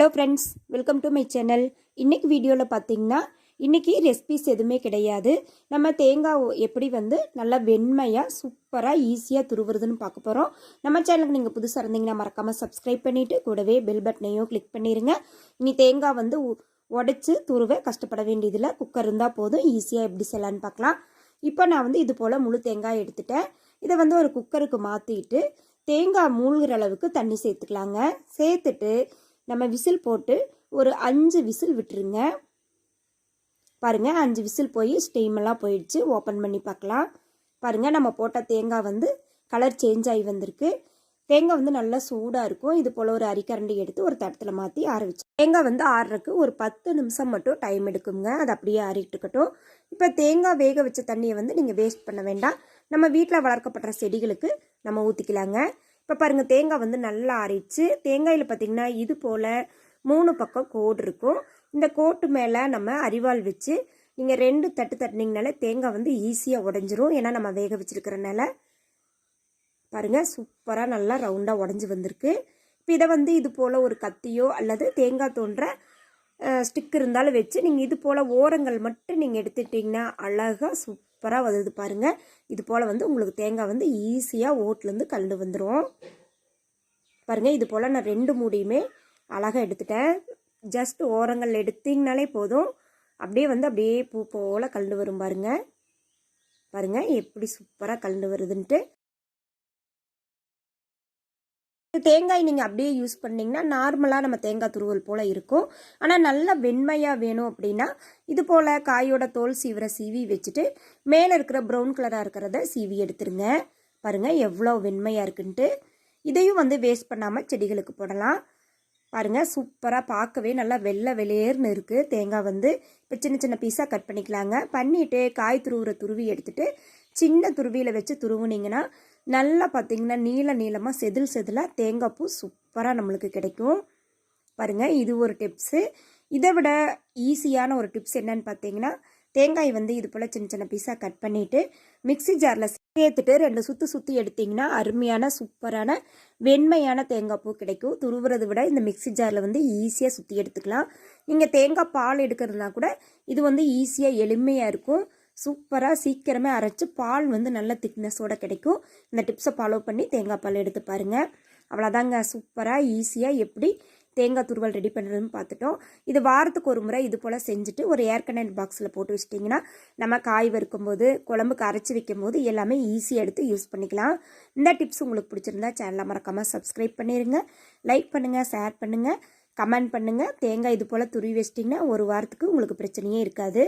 Hello friends welcome to my channel இன்றைக்கி வீடியோவில் பார்த்தீங்கன்னா இன்றைக்கி ரெசிபிஸ் எதுவுமே கிடையாது. நம்ம தேங்காய் ஓ- எப்படி வந்து நல்லா வெண்மையாக சூப்பராக ஈஸியாக துருவுறதுன்னு பார்க்க போகிறோம் நம்ம சேனலுக்கு நீங்கள் புதுசாக இருந்தீங்கன்னா மறக்காமல் சப்ஸ்கிரைப் பண்ணிவிட்டு கூடவே பெல் பட்டனையும் கிளிக் பண்ணிடுங்க இனி தேங்காய் வந்து உடச்சி துருவ கஷ்டப்பட வேண்டியதில்லை. குக்கர் இருந்தால் போதும். ஈஸியாக எப்படி செய்யலான்னு பார்க்கலாம். இப்போ நான் வந்து இது போல் முழு தேங்காய் எடுத்துட்டேன். இதை வந்து ஒரு குக்கருக்கு மாற்றிட்டு தேங்காய் மூழ்கிற அளவுக்கு தண்ணி சேர்த்துக்கலாங்க. சேர்த்துட்டு நம்ம விசில் போட்டு ஒரு அஞ்சு விசில் விட்டுருங்க. பாருங்கள் அஞ்சு விசில் போய் ஸ்டீமெல்லாம் போயிடுச்சு. ஓப்பன் பண்ணி பார்க்கலாம். பாருங்கள் நம்ம போட்ட தேங்காய் வந்து கலர் சேஞ்ச் ஆகி வந்திருக்கு. தேங்காய் வந்து நல்லா சூடாக இருக்கும். இது போல் ஒரு அரிக்கரண்டி எடுத்து ஒரு தட்டத்தில் மாற்றி ஆற வச்சு தேங்காய் வந்து ஆறுறதுக்கு ஒரு பத்து நிமிஷம் மட்டும் டைம் எடுக்குங்க. அது அப்படியே ஆறிட்டுக்கட்டும் இப்போ தேங்காய் வேக வச்ச தண்ணியை வந்து நீங்கள் வேஸ்ட் பண்ண வேண்டாம். நம்ம வீட்டில் வளர்க்கப்படுற செடிகளுக்கு நம்ம ஊற்றிக்கலாங்க இப்போ பாருங்கள் தேங்காய் வந்து நல்லா ஆறிடுச்சு தேங்காயில் பார்த்திங்கன்னா இது போல் மூணு பக்கம் கோடு இருக்கும். இந்த கோட்டு மேலே நம்ம அரிவாள் வச்சு நீங்கள் ரெண்டு தட்டு தட்டினீங்கனால தேங்காய் வந்து ஈஸியாக உடஞ்சிரும். ஏன்னா நம்ம வேக வச்சுருக்கிறனால பாருங்கள் சூப்பராக நல்லா ரவுண்டாக உடஞ்சி வந்திருக்கு. இப்போ இதை வந்து இது போல் ஒரு கத்தியோ அல்லது தேங்காய் தோன்ற ஸ்டிக் இருந்தாலும் வச்சு நீங்கள் இது போல் ஓரங்கள் மட்டும் நீங்கள் எடுத்துட்டிங்கன்னா அழகாக சூப்பராக வருது பாருங்கள் இது போல் வந்து உங்களுக்கு தேங்காய் வந்து ஈஸியாக ஓட்லேருந்து கலந்து வந்துடும் பாருங்கள் இது போல் நான் ரெண்டு மூடியுமே அழகாக எடுத்துட்டேன். ஜஸ்ட் ஓரங்கள் எடுத்திங்கனாலே போதும். அப்படியே வந்து அப்படியே பூ போல் கலந்து வரும் பாருங்கள் பாருங்கள் எப்படி சூப்பராக கலந்து வருதுன்ட்டு. தேங்காய் நீங்கள் அப்படியே யூஸ் பண்ணிங்கன்னா நார்மலாக நம்ம தேங்காய் துருவல் போல் இருக்கும். ஆனால் நல்லா வெண்மையாக வேணும் அப்படின்னா இது போல் காயோட தோல் சீவிர சீவி வச்சுட்டு மேலே இருக்கிற ப்ரௌன் கலராக இருக்கிறத சீவி எடுத்துருங்க. பாருங்கள் எவ்வளோ வெண்மையாக இருக்குன்ட்டு. இதையும் வந்து வேஸ்ட் பண்ணாமல் செடிகளுக்கு போடலாம். பாருங்கள் சூப்பராக பார்க்கவே நல்லா வெள்ளை வெளியேர்னு இருக்குது தேங்காய் வந்து இப்போ சின்ன சின்ன பீஸாக கட் பண்ணிக்கலாங்க. பண்ணிவிட்டு காய் துருவுற துருவி எடுத்துகிட்டு சின்ன துருவியில் வச்சு துருவுனீங்கன்னா நல்லா பார்த்தீங்கன்னா நீள நீளமாக செதில் செதிலாக தேங்காய் பூ சூப்பராக நம்மளுக்கு கிடைக்கும். பாருங்கள் இது ஒரு டிப்ஸு இதை விட ஈஸியான ஒரு டிப்ஸ் என்னன்னு பார்த்தீங்கன்னா தேங்காய் வந்து இது போல் சின்ன சின்ன பீஸாக கட் பண்ணிவிட்டு மிக்ஸி ஜாரில் சேர்த்துட்டு ரெண்டு சுற்றி சுற்றி எடுத்திங்கன்னா அருமையான சூப்பரான வெண்மையான தேங்காய் பூ கிடைக்கும். துருவுறதை விட இந்த மிக்ஸி ஜாரில் வந்து ஈஸியாக சுற்றி எடுத்துக்கலாம். நீங்கள் தேங்காய் பால் எடுக்கிறதுனா கூட இது வந்து ஈஸியாக எளிமையாக இருக்கும். சூப்பராக சீக்கிரமே அரைச்சி பால் வந்து நல்ல திக்னஸோட கிடைக்கும். இந்த டிப்ஸை ஃபாலோ பண்ணி தேங்காய் பால் எடுத்து பாருங்கள் அவ்வளோதாங்க சூப்பராக ஈஸியாக எப்படி தேங்காய் துருவல் ரெடி பண்ணுறதுன்னு பார்த்துட்டோம். இது வாரத்துக்கு ஒரு முறை இது போல் செஞ்சுட்டு ஒரு ஏர் கண்டென்ட் பாக்ஸில் போட்டு வச்சிட்டிங்கன்னா நம்ம காய் வறுக்கும்போது குழம்புக்கு அரைச்சி வைக்கும்போது எல்லாமே ஈஸியாக எடுத்து யூஸ் பண்ணிக்கலாம். இந்த டிப்ஸ் உங்களுக்கு பிடிச்சிருந்தா சேனலை மறக்காமல் சப்ஸ்கிரைப் பண்ணிடுங்க லைக் பண்ணுங்கள் ஷேர் பண்ணுங்கள் கமெண்ட் பண்ணுங்கள் தேங்காய் இது போல் துருவி வச்சிட்டிங்கன்னா ஒரு வாரத்துக்கு உங்களுக்கு பிரச்சனையே இருக்காது.